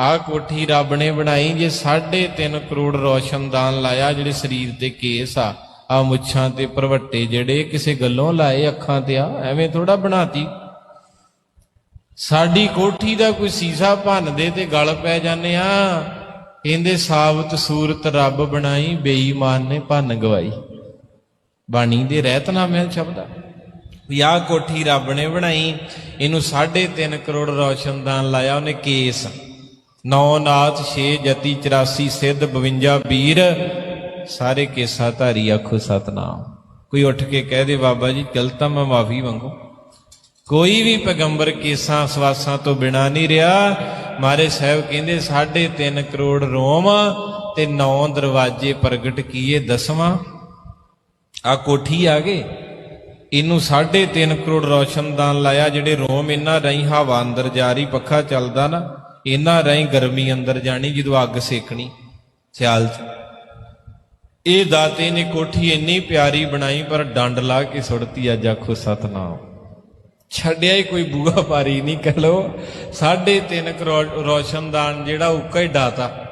ਆ ਕੋਠੀ ਰੱਬ ਨੇ ਬਣਾਈ, ਜੇ 3.5 ਕਰੋੜ ਰੋਸ਼ਨਦਾਨ ਲਾਇਆ, ਜਿਹੜੇ ਸਰੀਰ ਤੇ ਕੇਸ ਆ ਆ ਮੁੱਛਾਂ ਤੇ ਪ੍ਰਵੱਟੇ ਜਿਹੜੇ, ਕਿਸੇ ਗੱਲੋਂ ਲਾਏ ਅੱਖਾਂ ਤੇ ਆ, ਐਵੇਂ ਥੋੜਾ ਬਣਾਤੀ। ਸਾਡੀ ਕੋਠੀ ਦਾ ਕੋਈ ਸੀਸਾ ਭੰਨ ਦੇ ਤੇ ਗਲ ਪੈ ਜਾਂਦੇ ਆ। ਕਹਿੰਦੇ, ਸਾਬਤ ਸੂਰਤ ਰੱਬ ਬਣਾਈ, ਬੇਈਮਾਨ ਨੇ ਭੰਨ ਗਵਾਈ। ਬਾਣੀ ਦੇ ਰਹਿਤਨਾਮੇ ਸ਼ਬਦ ਆ। ਵੀ ਆਹ ਕੋਠੀ ਰੱਬ ਨੇ ਬਣਾਈ, ਇਹਨੂੰ 3.5 ਕਰੋੜ ਰੋਸ਼ਨਦਾਨ ਲਾਇਆ, ਉਹਨੇ ਕੇਸ। ਨੌ ਨਾਥ 6 ਜਤੀ 84 ਸਿੱਧ 52 ਵੀਰ ਸਾਰੇ ਕੇਸਾ ਧਾਰੀ ਆਖੋ ਸਤਨਾਮ। ਕੋਈ ਉੱਠ ਕੇ ਕਹਿ ਦੇ ਬਾਬਾ ਜੀ ਗਲਤਾਂ ਮੈਂ ਮਾਫੀ ਮੰਗੂ। ਕੋਈ ਵੀ ਪੈਗੰਬਰ ਕੇਸਾਂ ਸਵਾਸਾਂ ਤੋਂ ਬਿਨਾ ਨਹੀਂ ਰਿਹਾ। ਮਾਰੇ ਸਾਹਿਬ ਕਹਿੰਦੇ 3.5 ਕਰੋੜ ਰੋਮ ਤੇ ਨੌ ਦਰਵਾਜ਼ੇ ਪ੍ਰਗਟ ਕੀਏ ਦਸਵਾਂ। ਆ ਕੋਠੀ ਆ ਗਏ। ਇਹਨੂੰ 3.5 ਕਰੋੜ ਰੋਸ਼ਨਦਾਨ ਲਾਇਆ, ਜਿਹੜੇ ਰੋਮ ਇਹਨਾਂ ਰਾਹੀਂ ਹਵਾ ਅੰਦਰ ਜਾ ਰਹੀ, ਪੱਖਾ ਚੱਲਦਾ ਨਾ। ਇਹਨਾਂ ਰਾਹੀਂ ਗਰਮੀ ਅੰਦਰ ਜਾਣੀ ਜਦੋਂ ਅੱਗ ਸੇਕਣੀ, ਸਿਆਲ ਚ। ਇਹ ਦਾਤੇ ਨੇ ਕੋਠੀ ਇੰਨੀ ਪਿਆਰੀ ਬਣਾਈ, ਪਰ ਡੰਡ ਲਾ ਕੇ ਸੁੱਟਤੀ ਅੱਜ ਆਖੋ ਸਤਨਾਮ। ਛੱਡਿਆ ਹੀ ਕੋਈ ਬੂਹਾ ਪਾਰੀ ਨਹੀਂ, ਕਹ ਲੋ 3.5 ਕਰੋੜ ਰੋਸ਼ਨਦਾਨ ਜਿਹੜਾ ਉੱਕਾ ਹੀ ਡਾਤਾ।